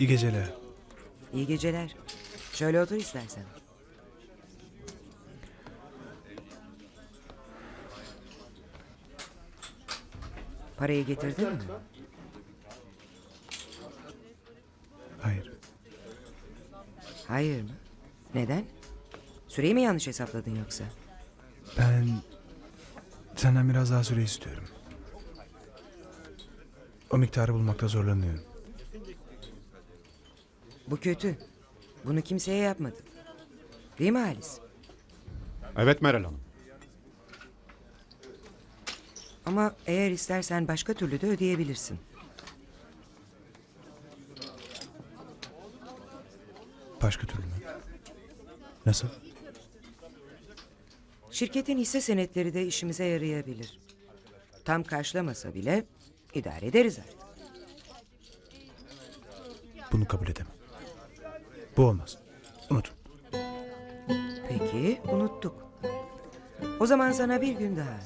İyi geceler. İyi geceler. Şöyle otur istersen. Parayı getirdin mi? Hayır. Hayır mı? Neden? Süreyi mi yanlış hesapladın yoksa? Ben senden biraz daha süre istiyorum. O miktarı bulmakta zorlanıyorum. Bu kötü. Bunu kimseye yapmadın. Değil mi Halis? Evet Meral Hanım. Ama eğer istersen başka türlü de ödeyebilirsin. Başka türlü mü? Nasıl? Şirketin hisse senetleri de işimize yarayabilir. Tam karşılamasa bile idare ederiz artık. Bunu kabul edemem. Bu olmaz. Unut. Peki, unuttuk. O zaman sana bir gün daha.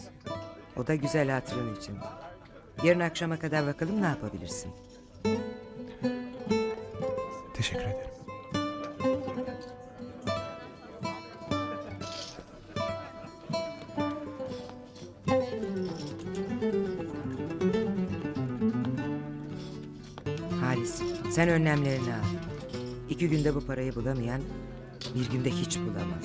O da güzel hatırın için. Yarın akşama kadar bakalım ne yapabilirsin. Teşekkür ederim. Halis, sen önlemlerini al. İki günde bu parayı bulamayan bir günde hiç bulamaz.